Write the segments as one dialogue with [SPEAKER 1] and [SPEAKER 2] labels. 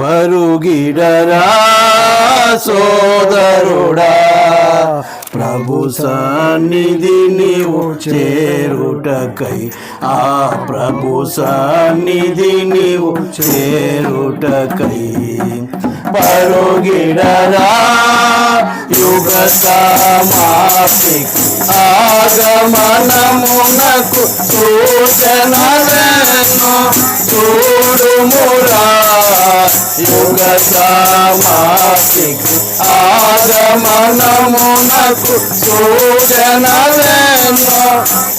[SPEAKER 1] పరుగిడరా సోదరుడా ప్రభు సన్నిధి నీవు చేరుటకై. ఆ ప్రభు సన్నిధి నీవు చేరుటకై. పరుగిడరా యుగ సమాప్తికి ఆగమనమునకు సూచనలను చూడుమురా. యుగ సమాప్తికి ఆగమనమునకు సూచనలను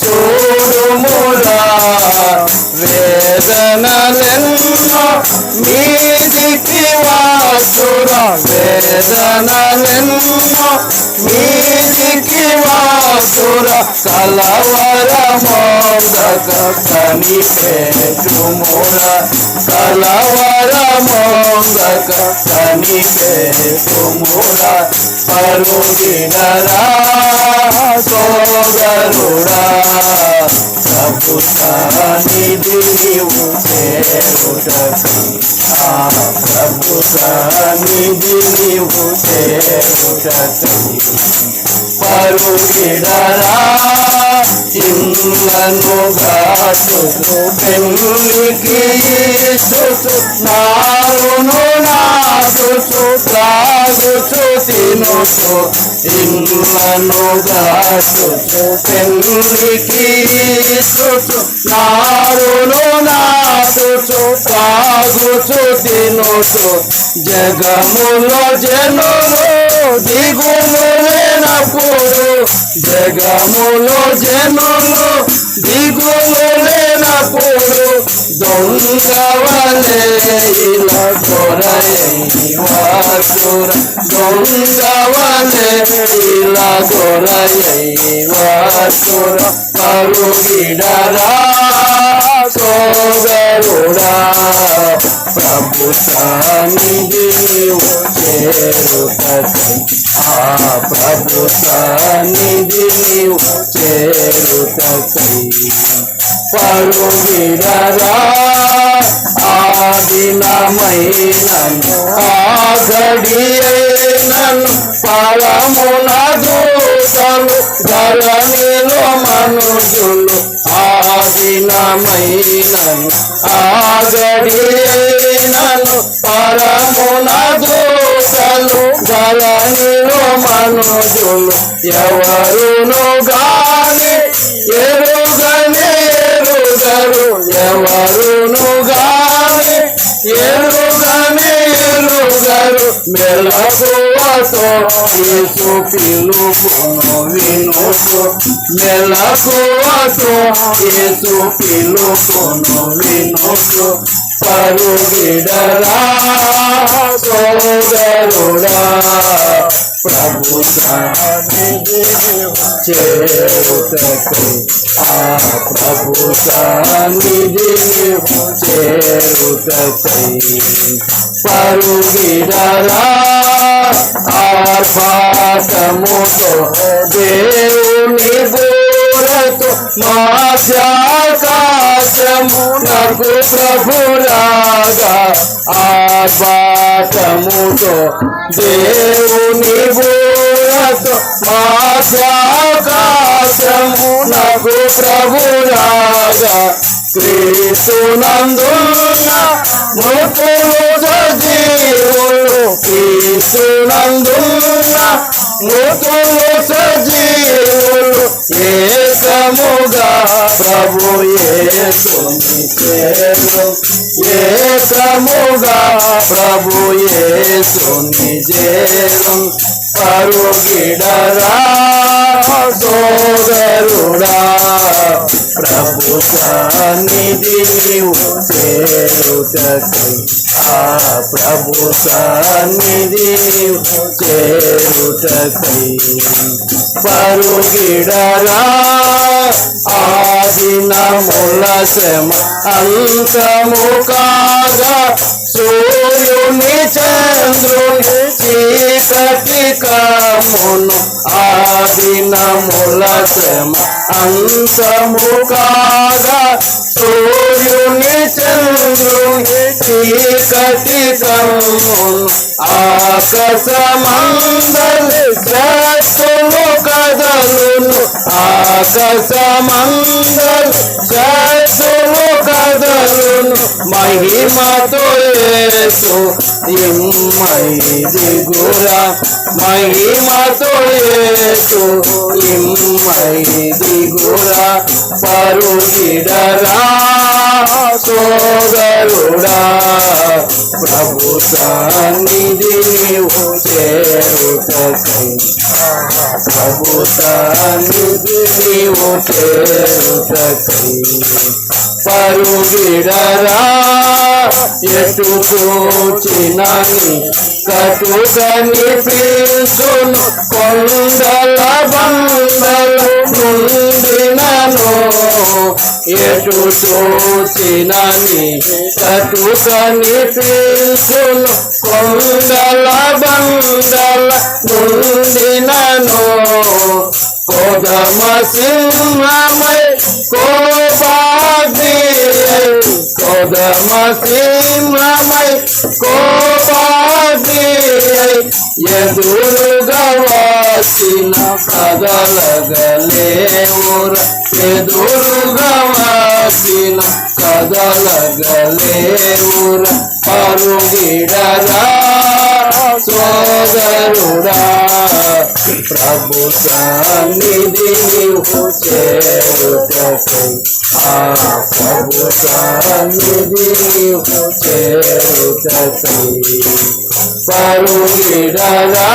[SPEAKER 1] చూడుమురా వేదనలెన్నో మీదికి వాసుర వేదనలెన్నో మీదికి వాసుర కలవరమోదక కనిపెట్టుముర కలవరమోదక కనిపెట్టుముర పరుగినరా సోదరుడా ప్రభు నీవు చేరుటకు ఆ ప్రభు నీవు చేరుటకు పరుగిడరా ఇళ్ళను గాచుతూ పెళ్ళికి నారును నాటుతూ త్రాగుతూ తినుతూ ఇళ్ళను గాచుతూ పెళ్ళికి నారును నాటుతూ త్రాగుతూ తినుతూ జగములో జనులు దిగులు లేనప్పుడు జగములో జనులు దిగులు లేనప్పుడు దొంగవలే ఇలా కొరయ్యాసుర దొంగవలే ఇలా కొరయ్యాసుర పరుగిడరా సోదరుడా ప్రభు సన్నిధి నీవు చేరుటకై ఆ ప్రభు సన్నిధి నీవు చేరుటకై పరుగిడరా ఆదినమైనను ఆగడియైనను పరమున దూతలు ధరణిలో మనుజులు ఆదినమైనను ఆగడియైనను పరమున దూతలు ధరణిలో మనుజులు ఎవరును గాని ఎరుగనే ఎరుగరు ఎవరును ఎరుగరు మెలకువతో యేసు పిలుపును వినుసు మెలకువతో యేసు పిలుపును వినుసు పరుగిడరా సోదరుడా ప్రభు సన్నిధి ఆ ప్రభు సన్నిధి చేరుటకై పరుగిడరా ఆర్భాటముతో దేవుని బోరతో మాధ్యాకాశమునకు ప్రభురాగా ఆర్భాటముతో దేవుని బోరతో మాధ్యాకాశమునకు ప్రభురాగా క్రీస్తునందున్న మృతులు సజీవులు క్రీస్తునందున్న మృతులు సజీవులు ఏకముగా ప్రభు యేసుని చేరు ఏకముగా ప్రభు యేసుని చేరు పరుగిడరా సోదరుడా. ప్రభు సన్నిధి నీవు చేరుటకై ఆ ప్రభు సన్నిధి చేరుటకై పరుగిడరా ఆదినముల శ్రమ అంతము కాగా సూర్యుని చంద్రుని చీకటి కామును ఆదినముల శ్రమ అంతము కాగా సూర్యుని చంద్రుని చీకటి కమ్మును ఆకాశమందలి శక్తులు కదలును ఆకాశమందలి శక్తులు కదలును మహిమతో యేసు ఇమ్మైది గురా మహిమతో యేసు ఇమ్మైది గురా పరుగిడరా సోదరుడా. ప్రభు సన్నిధి నీవు చేరుటకై. ప్రభు సన్నిధి నీవు చేరుటకై. పరుగిడరా. ఎటు కూచినని కటుకని పిలుచును. కొండల బండలు నుండినను. ఎటు చూచినని కటుకని పిలుచును. కొండల బండల నుండినను. கொதமசிம்மமை கோபாதியை கொதமசிம்மமை கோபாதியை எதுருகவாசின கதலகலே ஊர எதுருகவாசின கதலகலே ஊர பருகிடரா சோதருடா పరుగిడరా సోదరుడా ప్రభు సన్నిధి నీవు చేరుటకై ఆ ప్రభు సన్నిధి నీవు చేరుటకై పరుగిడరా